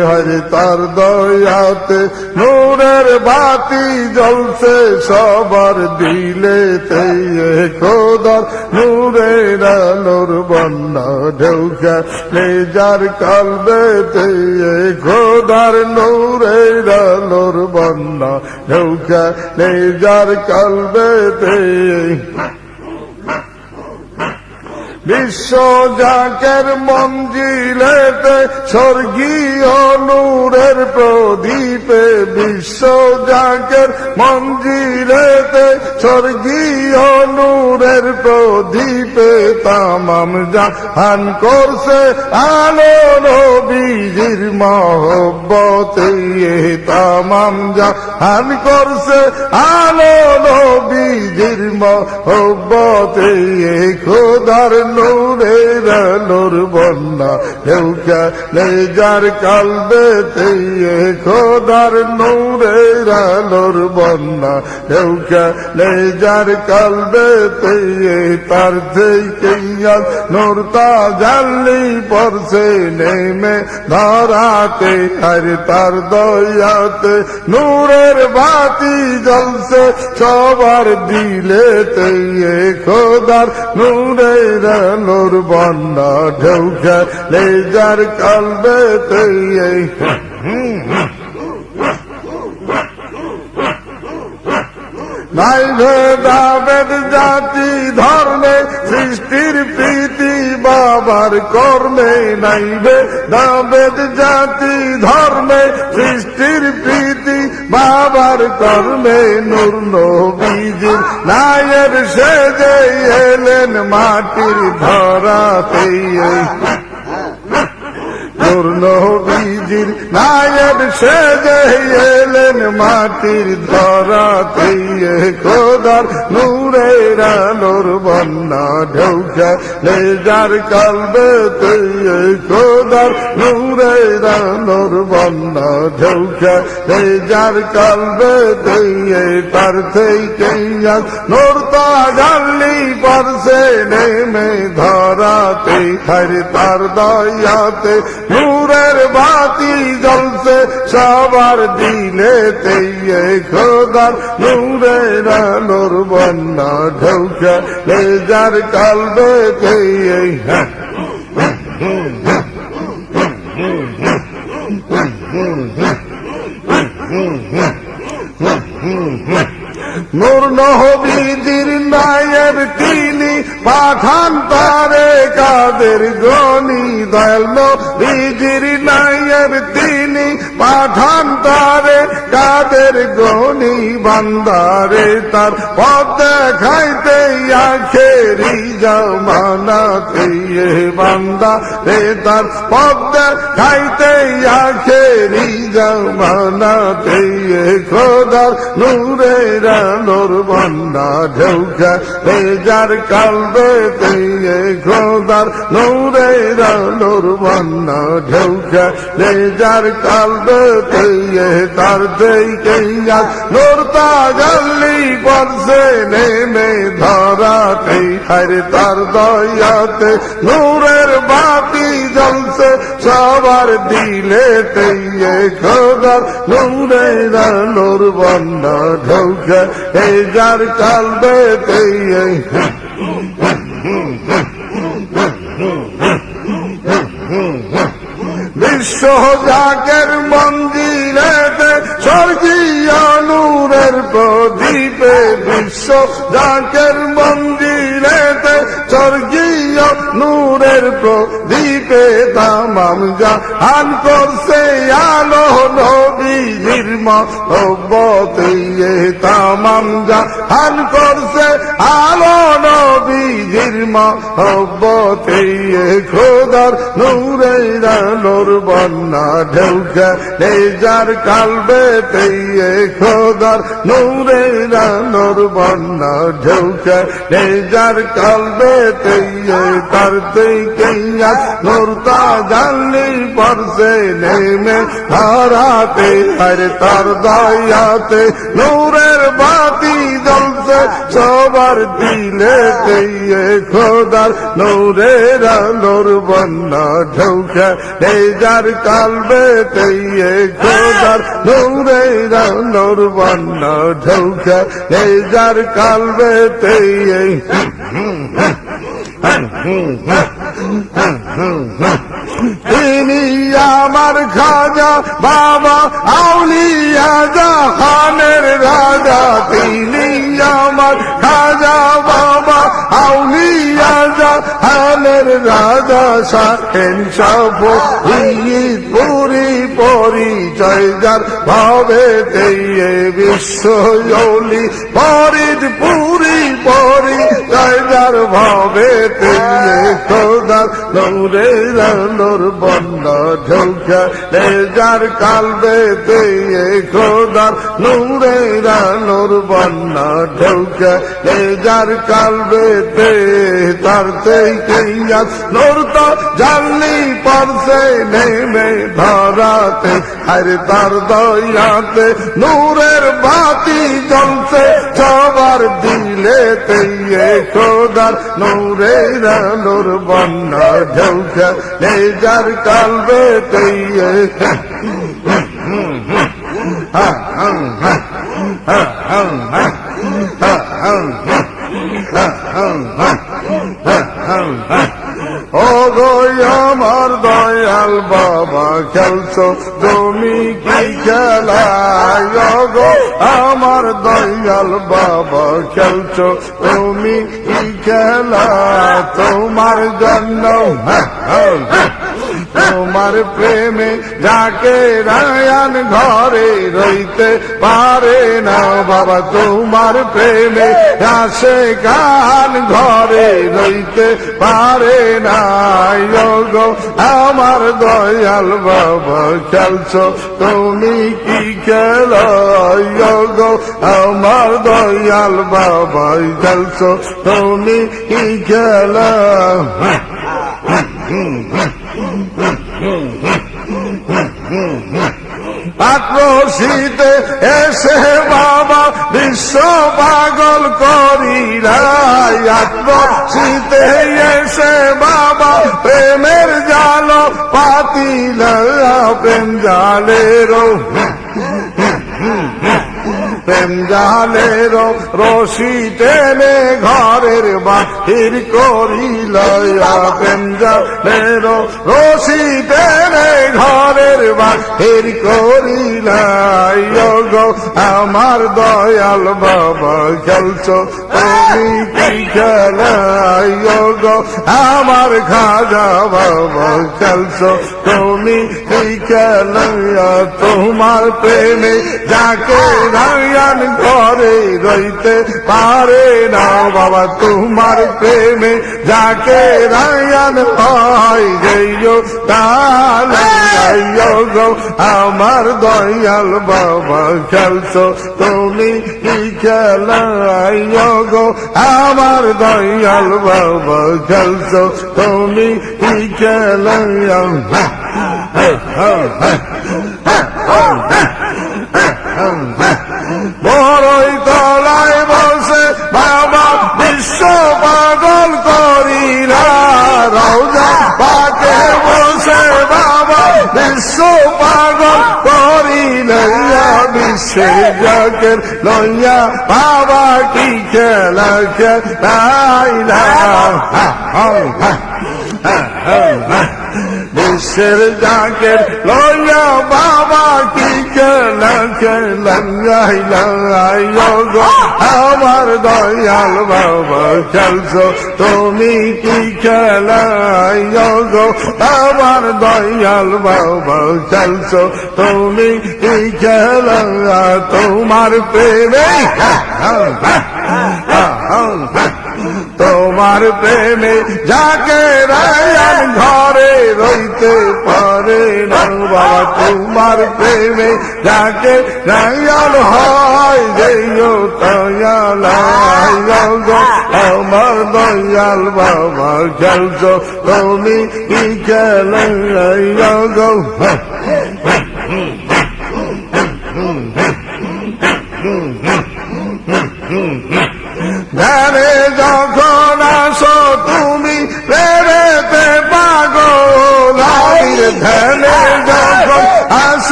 হরে, তার দয়াতে নূরের বাতি জ্বলছে, সবার দিলেতে খোদার নূরের আলোর বন্যা ঢেউকা লেজার কালবেতে খোদার নূরের আলোর বন্যা ঢেউকা লেজার কালবেতে বিশ্ব জাকের মঞ্জিলেতে স্বর্গীয় নূরের প্রদীপে বিশ্ব জাকের মঞ্জিলেতে স্বর্গীয় নূরের প্রদীপে তামাম জাহান করছে আলো নবীজির মহব্বতে। তামাম জাহান করছে আলো নবীজির মহব্বতে। খোদার নূরের আলোর বন্যা, ঢেউকা লেজার কালবেতে খোদার নূরের আলোর বন্যা, ঢেউকা লেজার কালবেতে তার থেকে নূর তা জাল্লি পড়ছে নেমে ধরাতে আর তার দয়াতে নূরের বাতি জ্বলছে, সবার দিলেতে খোদার নূরের আলোর বন্যা যার কালবে কালবেতে নাই ভেদাভেদ জাতি ধর্মে, সৃষ্টির প্রীতি বাবার কর্মে নাই ভেদাভেদ জাতি ধর্মে, সৃষ্টির প্রীতি বাবার কর্মে, নূর নবীজির নায়ের সেজে এলেন মাটির ধরাতে পূর্ণ বীজির নায়ক সেজে এলেন মাটির ধরাতে খোদার নূরের আলোর বন্যা ঢৌকা লেজার কালবেতে খোদার নূরের আলোর বন্যা ঢৌকা লেজার কালবেতে তার থেকে নূর তা জানলি পারছে নেমে ধরাতে। হরে তার দয়াতে নূরের বাতি জ্বলছে সবার দিলেতে খোদার নূরের আলোর বন্যা ঢৌকা লেজার কালবেতে হ্যাঁ নূর নহবিদির নায়ের তিনি পাঠান তারে কাদের গনি দয়াল নবীজির নায়ের তিনি পাঠান তারে কাদের গনি বান্দারে তার পথ দেখাইতে আখেরি জমানাতে বান্দা রে তার পথ দেখাইতে আখেরি জমানাতে খোদার নূরের আলোর বন্যা ঢৌকা বেজার কালবেতে খোদার নূরের আলোর বন্যা ঢৌকা বেজার কালবেতে তার থেকে নূর তা জল্লি পড়ছে নেমে ধরাতে হরে তার দয়াতে, নূরের বাতি জ্বলছে সবার দিলেতে খোদার নূরের আলোর বন্যা ঢৌকা। এই যার কালবেতে বিশ্ব জাগের মন্দিরেতে স্বর্গীয় নূরের প্রদীপে বিশ্ব জাগের মন্দিরেতে স্বর্গীয় নূরের প্রদীপে ಬೇ তামাম জাহান করছে আলো নবী নির্মতে তামাম জাহান করছে আলো নবী নির্মতে খোদার নূরের আলোর বন্যা ঢেউকা লেজার কালবেতে। খোদার নূরের আলোর বন্যা ঢেউকা লেজার কালবেতে। তার থেকে নূর তা জানলি পরছে নেমে ধারাতে আর তার দয়াতে নূরের বাতি জ্বলছে সবার দিলে খোদার নৌরের আলোর বন্যা ঢেউকে যার কালবে তেইয়ে খোদার নৌরের আলোর বন্যা ঢেউকে যার কালবে তেইয়ে তিনি আমার খাজা বাবা আউলিয়া জাহানের রাজা। তিনি আমার খাজা বাবা আউলিয়া জাহানের রাজা সাহেন সব পুরি পরিচয় যার ভাবে তেয়ে বিশ্বলি পরিদ পুরি পরিচয় যার ভাবে তেয়ে খোদার নৌরে রানোর বন্যা ঢৌকা যার কালবে তেয়ে খোদার নৌরে রানোর বন্যা ঢৌকা যার কালবে তে তার তেইয়া নোর তো জানলি পরছে নেমে ধরাতে। আরে তার দয়াতে নূরের বাতি জ্বলছে, সবার দিলে তেইয়ে খোদার নূরে রানোর বন্যা ঢৌকা যার কালবে তেইয়ে ও গো আমার দয়াল বাবা খেলছো তুমি কি খেলায় গো আমার দয়াল বাবা খেলছো তুমি কি খেলা? তোমার জন্য তোমার প্রেমে যাকে রায়ান ঘরে রইতে পারে না বাবা, তোমার প্রেমে আসে গান ঘরে রইতে পারে না। গো আমার দয়াল বাবা, খেলছো তুমি কি খেল? গো আমার দয়াল বাবা, খেলছো তুমি কি খেলা? আক্রোশিতে এসে বাবা বিশ্ব পাগল করিলাই। আক্রোশিতে এসে বাবা প্রেমের জাল পাতিল প্রেম জালেরও প্রেম জালের রশি টেনে ঘরের বাহির করিল প্রেম জালের রশি টেনে ঘরের বাহির করিল আমার দয়াল বাবা, খেলছ তুমি কি খেলাই গো আমার খাজা বাবা, খেলছো তুমি কি খেলা? তোমার প্রেমে যাকে রায়ান ঘরে রইতে পারে না বাবা তোমার প্রেমে যাকে রায়ান হয় যেও তালে গো আমার দয়াল বাবা খেলছো তুমি কি খেলাই গো আমার দয়াল বাবা খেলছো তুমি কি খেলাই বড়ই তলায় বসে বাবা বিশ্ব পাগল করি রৌজা পাকে বসে বাবা বিশ্ব পাগল করি লইয়া বিশ্বে জগের লইয়া বাবা কি খেলা খেলাইলা। বিশ্বের জাগের লইয়া বাবা কি খেলা খেলাই গো আমার দয়াল বাবা খেলছো তুমি কি খেলাই গো আমার দয়াল বাবা খেলছো তুমি কি খেলা তোমার প্রেমে তোমার প্রেমে যাকে রায়ান ঘরে রইতে পারে না বাবা তোমার প্রেমে যাকে রায়ান হয় যেও দয়াল গো আমার দয়াল বাবা খেলছ তুমি কি খেল? গো ধ্যানে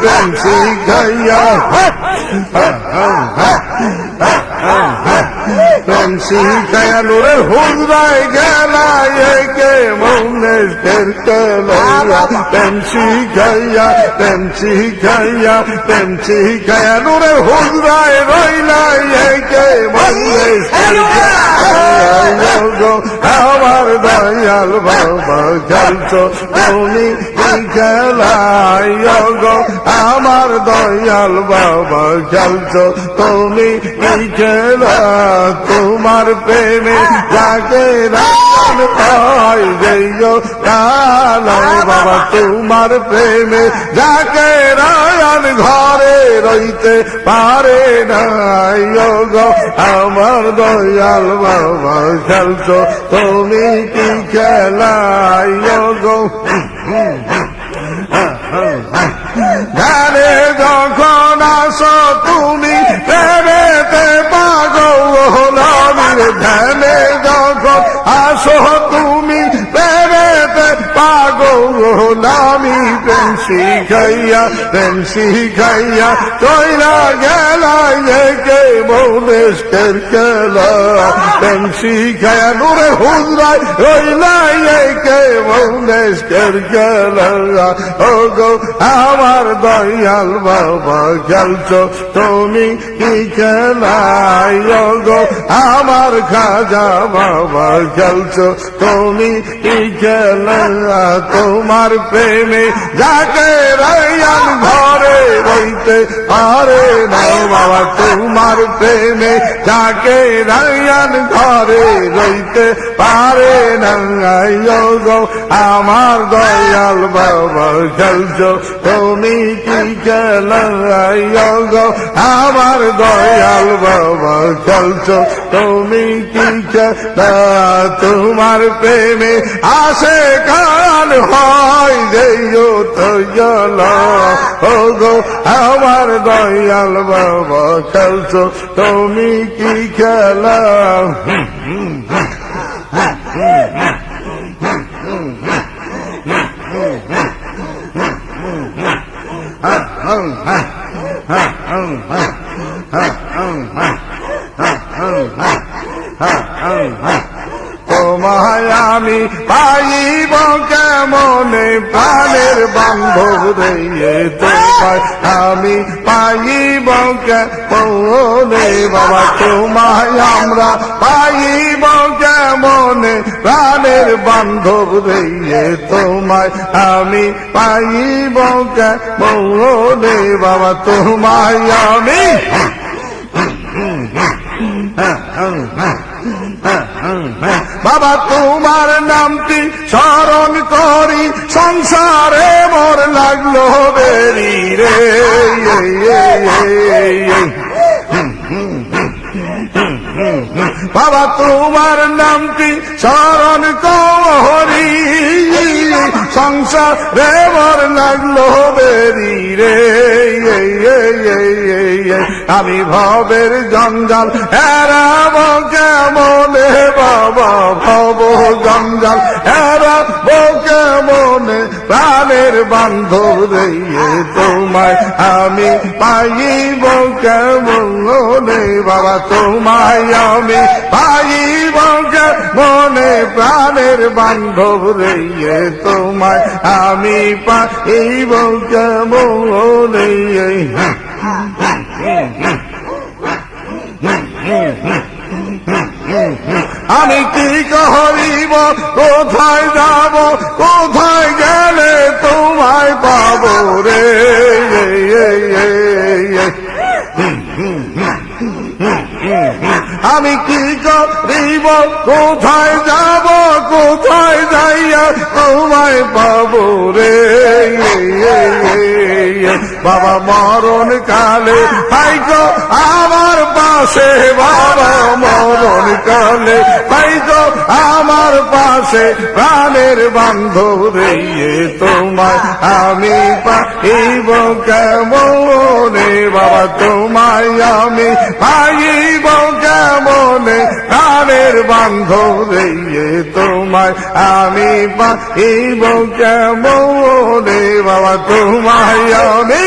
প্রেম শিখাইয়া প্রেম শিখাইয়া নুরে হুজরায় গেলায় একে মৌনের ফের কেলাইয়া। প্রেম শিখাইয়া প্রেম শিখাইয়া প্রেম শিখাইয়া নুরে হুজরায় রইলাই একে মৌনের ফের কেলাইয়া। গো আমার দয়াল বাবা খেলছো তুমি গো আমার দয়াল বাবা খেলছো। তুমি খেলা তোমার প্রেমে যাকে যেও কালাই বাবা, তোমার প্রেমে যাকে রায়ন ঘরে রইতে পারে নাই গো আমার দয়াল বাবা খেলছো, তুমি কি খেলাই গো ধারে যখন আস তুমি প্রেমেতে পাগল আমি ধানে যখন আসো পাগল আমি প্রেম শিখাইয়া প্রেম শিখাইয়া তৈরা গেলাই একে মৌনেশের খেলা। প্রেম শিখাইয়া নুরে হুজরাই ও গো আমার দয়াল বাবা খেলছো, তুমি কি খেলাই? ও গো আমার খাজা বাবা খেলছো, তুমি কি খেলা? তোমার প্রেমে যাকে রায়ান ঘরে রইতে পারে না বাবা, তোমার প্রেমে যাকে রায়ান ঘরে রইতে পারে না। আমার দয়াল বাবা খেলছো তুমি কি খেলাই গো, আমার দয়াল বাবা খেলছো তুমি কি খেলা তোমার প্রেমে আসে কান হয় ও গো আমার দয়াল বাবা খেলছো তুমি কি খেলা? তোমায় আমি পাইব কেমনে? প্রাণের বান্ধব রে তোমায় আমি পাইব কেমনে? বাবা, তোমায় আমরা পাইব কেমনে? প্রাণের বান্ধব রে তোমায় আমি পাইব কেমনে? বাবা, তোমায় আমি বাবা, তোমার নামটি স্মরণ করি, সংসারে মোর লাগল বেরি রে। বাবা, তোমার নামটি স্মরণ করি, সংসারে মোর লাগল বেরি রে। আমি ভবের জঞ্জাল এরাব কেমনে? বাবা ভব জঞ্জাল এরাব কেমনে প্রাণের বান্ধব রে তোমায় আমি পাইব কেমনে বাবা তোমায় আমি পাইব কেমনে প্রাণের বান্ধব রে তোমায় আমি পাইব কেমনে আমি কি করিব? কোথায় যাব? কোথায় গেলে তোমায় পাবো রে? আমি কি করিব? কোথায় যাব? কোথায় যাইয়া তোমায় পাবো রে? বাবা মরণ কালে পা পাশে বাবা মরণ কালে তো আমার পাশে প্রাণের বান্ধব রে তোমায়। আমি পাইব কেমনে বাবা, তোমায় আমি পাইব কেমনে প্রাণের বান্ধব রে তোমায়। আমি পাইব কেমনে বাবা, তোমায় আমি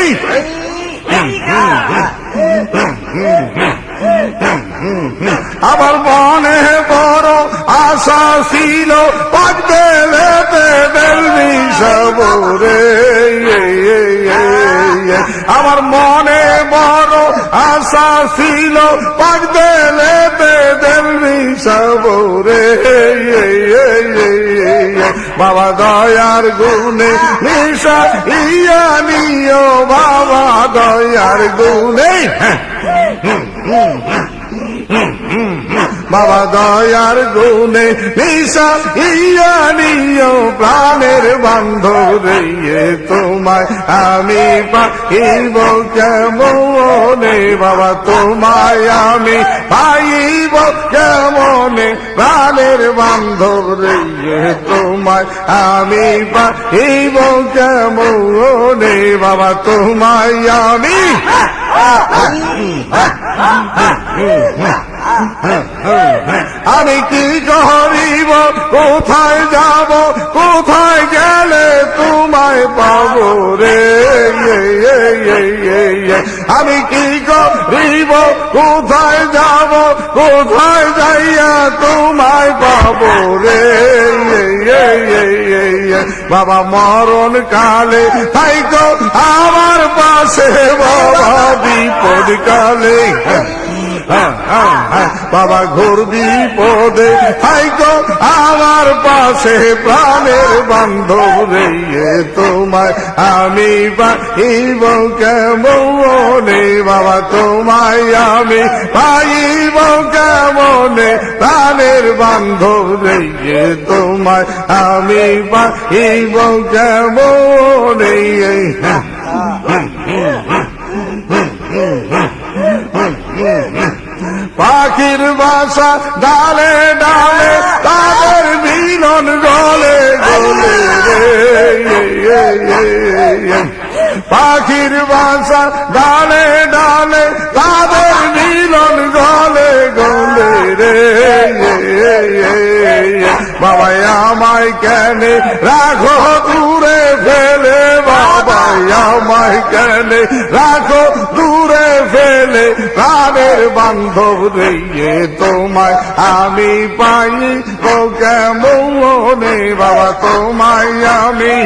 আমার মনে বড় আশা ছিল পাকবে লেতে বেলবি সবরে আমার মনে বড় আশা ছিল পাকবে বেলবি সবরে বাবা দয়ার গুনে নিশা ইয়া নিও, বাবা দয়ার গুনে বাবা দয়ার গুনে নিশা ইয়া নিও প্রাণের বান্ধব রে তোমায় আমি পাইব কেমনে বাবা তোমায় আমি পাইব কেমনে প্রাণের বান্ধব রে তোমায় আমি পাইব কেমনে বাবা তোমায় আমি আমি কি করিব কোথায় যাব? কোথায় গেলে তোমায় পাবো রে? আমি কি করিব কোথায় যাব? কোথায় যাইয়া তোমায় পাবো রে? বাবা, মরণ কালে তাই তো আমার পাশে বাবা, বিপদ কালে। বাবা ঘোর বিপদে থাইকো আমার পাশে প্রাণের বান্ধব রে তোমায়। আমি পাইব কেমনে? বাবা তোমায় আমি পাইব কেমনে? প্রাণের বান্ধব রে তোমায়। আমি পাইব কেমনে? পাখির বাসা ডালে ডালে, তাদের মিলন গলে গলে পাখির বাসা ডালে ডালে, তাদের মিলন গলে গলে রে বাবা আমায় কেনে, রাখো দূরে ফেলে বাবা আমায় কেনে, রাখো দূরে ফেলে বান্ধব রে তোমায় আমি পাই। ও কেমনে বাবা, তোমায় আমি।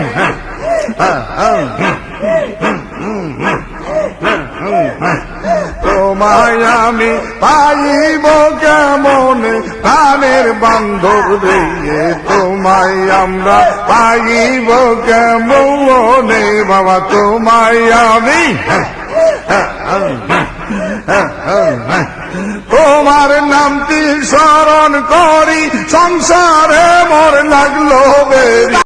তোমায় আমি পাইব কেমনে প্রাণের বান্ধব রে তোমায় আমরা পাইব কেমনে বাবা, তোমায় আমি। তোমার নামটি স্মরণ করি সংসারে মোর লাগল বেরি